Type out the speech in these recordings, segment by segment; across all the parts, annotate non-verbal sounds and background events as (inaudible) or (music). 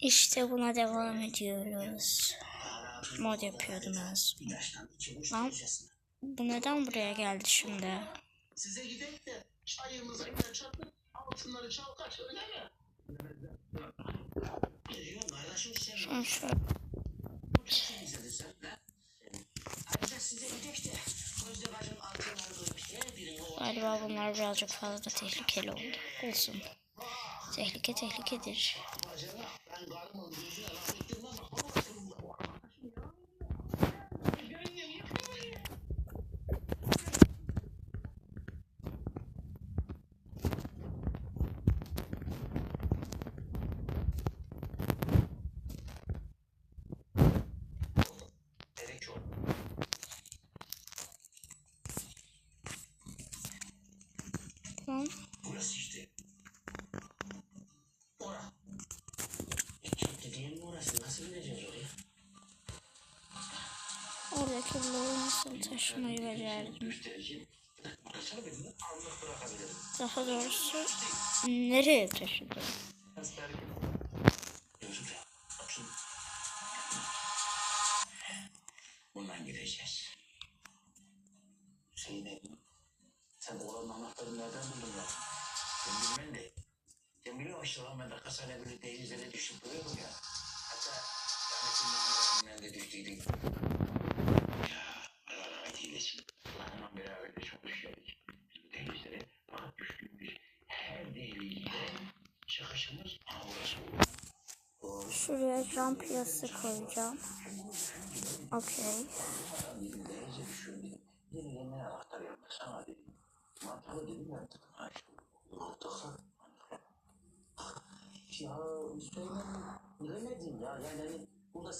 İşte buna devam ediyoruz. Mod yapıyordum son. Lan bu neden buraya geldi şimdi? Size gidelim de çayımızı çatıp altınları çalkaç öyle mi? Geliyorum kardeşim sen. Şu an şöyle. Galiba bunlar birazcık fazla tehlikeli oldu. Olsun. Tehlike tehlikedir. bacana ben karımın gözüne laf ettirmem ama olsun bu arkadaşım ya. Gerek yok. Tamam. Burası işte. Ora. E, çok dediğin mi orası? Nasıl gideceğiz oraya? Bloğu nasıl taşımayı becerdim. Daha doğrusu nereye taşıdım? Bundan gideceğiz. Hüseyin sen oranın anahtarını nereden buldun ya? Ben bilmem de. Sen biliyor musun de kasayla birlikte denizlere düşüp duruyorum ya. Hatta Muhammed abimle de düştüydük. Ya Allah rahmet eylesin. Allah'la beraber de çok düşürdük. Biz denizlere bakıp düştüğümüz her deliğe çıkışımız burası oldu. Doğru. Şuraya jump yası koyacağım. Okey. Derece düşürdü. Yeni yeni anahtar yaptık sana dedim. Mantıklı dedim yaptık. Ay, mantıklı. Ya bilemedim ya. Yani hani burada.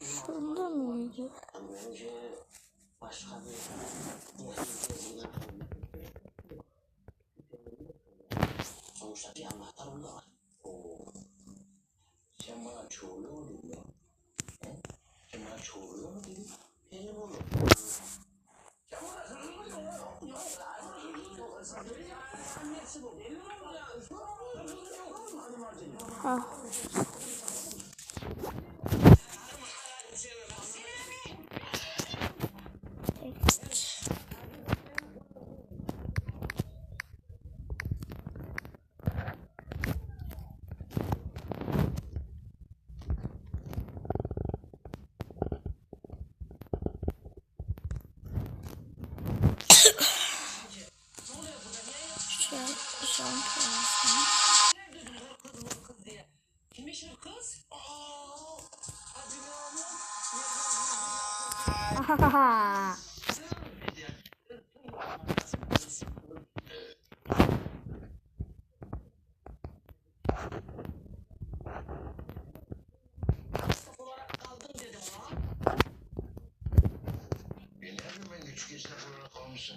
Şurada mıydı? Başka bir Sonuçta bir anahtar onda var. Dedin ya? He? Sen bana çoğuluyor mu dedin? Benim oğlum. Sen bana çoğuluyor mu? Yok. Annesi bu. Benim oğlum ya. Hadi Martin. Ah. Evet. Şöyle jump yazdım. Kimmiş o kız? Aa, hadi ne oğlum? Ahaha. olarak kaldım dedim ona. E ne yapayım ben küçük esnaf olarak kalmışsın?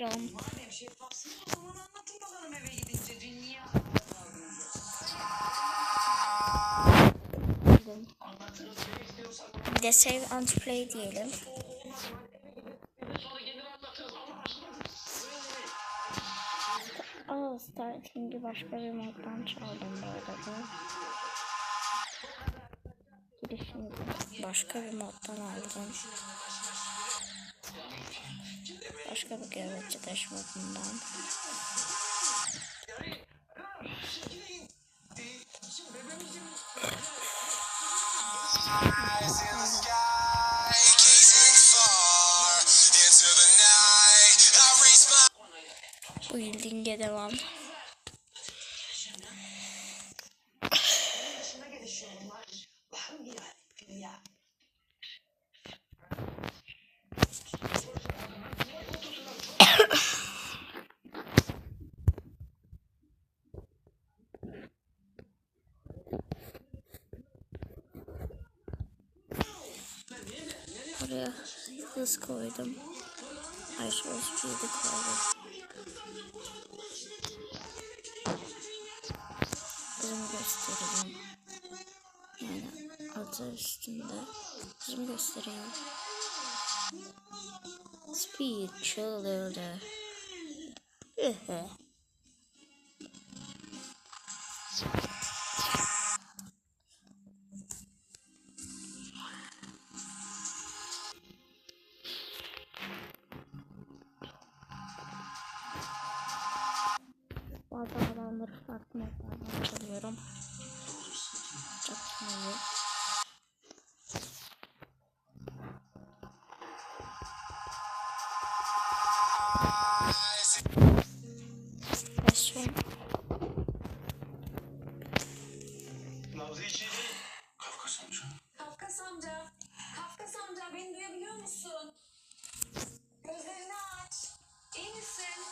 Jump. Madem şeffafsınız o zaman anlatın bakalım eve gidince dünya. De save and play diyelim. Aa Starting'i başka bir moddan çaldım bu arada. Girişini başka bir moddan aldım. Başka bir geometri taş modundan. devam. Buraya hız koydum. Hayır, ölçüyü de koydum. Hızımı göstereyim. Yani adı üstünde. Hızımı göstereyim. Speed çıldırdı. (laughs) Kafkas amca beni duyabiliyor musun? Gözlerini aç. İyi misin?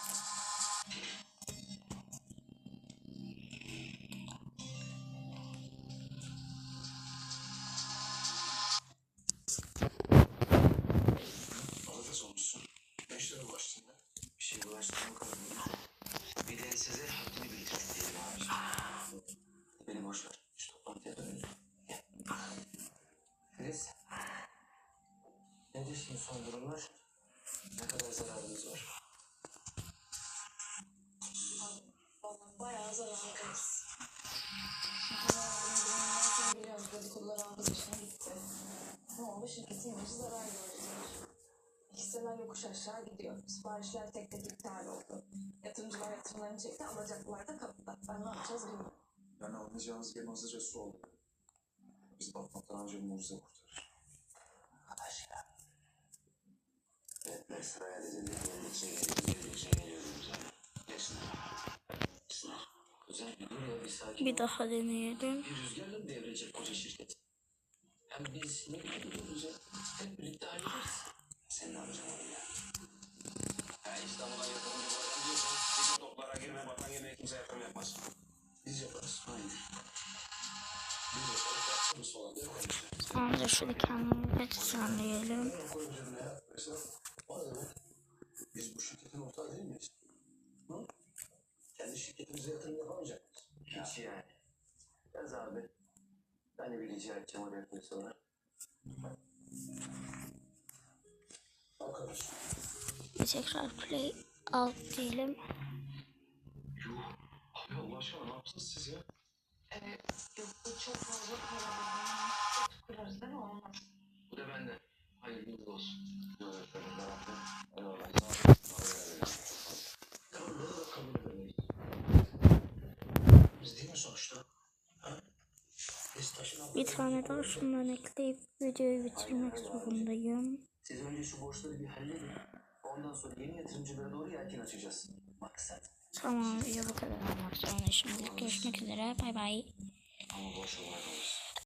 Son durumlar? Ne kadar zararınız var? Vallahi bayağı zarardayız. Sonra biliyoruz dedikodular aldı başına gitti. Ne oldu? Şirketin imajı zarar gördü. Hisseler yokuş aşağı gidiyor. Siparişler tek tek iptal oldu. Yatırımcılar yatırımlarını çekti, alacaklılar da kapıda. Ben ne yapacağız bilmiyorum. Yani anlayacağınız gemi hızlıca su oldu. Biz batmaktan önce mucize kurtarır. Arkadaş ya. Biletler sıraya dizildi. Geldikçe geliyor, geldikçe geliyor güzel. Geçsin. Geçsin. Güzel bir dur ya bir sakin bir daha deneyelim. Bir rüzgarla mı devrilecek koca şirket? Hem biz ne gidiyoruz ya? Hep birlikte hallederiz. Sen ne yapacaksın oğlum ya? Ha İstanbul'a yatırımcı bayram diyorsan bizim toplara girme vatan yemeğe kimse yatırım yapmaz. Biz yaparız. Aynen. Falan da şunu kendimize düzenleyelim. O ne demek? Biz bu şirketin ortağı değil miyiz? Hı? Kendi şirketimize yatırım yapamayacak mıyız? Hiç yani. Yaz abi. Ben de bir rica edeceğim o defter sonra. Bakarız. Bir tekrar play alt diyelim. Yuh. Abi Allah aşkına ne yaptınız siz ya? Evet, yok bu çok fazla para. Çok kırarız değil mi? Olmaz. Bu da benden. Hayırlı uğurlu olsun. Bir tane daha şundan ekleyip videoyu bitirmek zorundayım. Siz önce şu borçları bir halledin. Ondan sonra yeni yatırımcılara doğru yelken açacağız. Maksat. Tamam video bu kadar olmak zorunda. Şimdilik görüşmek üzere. Bay bay. Ama boş olmaz.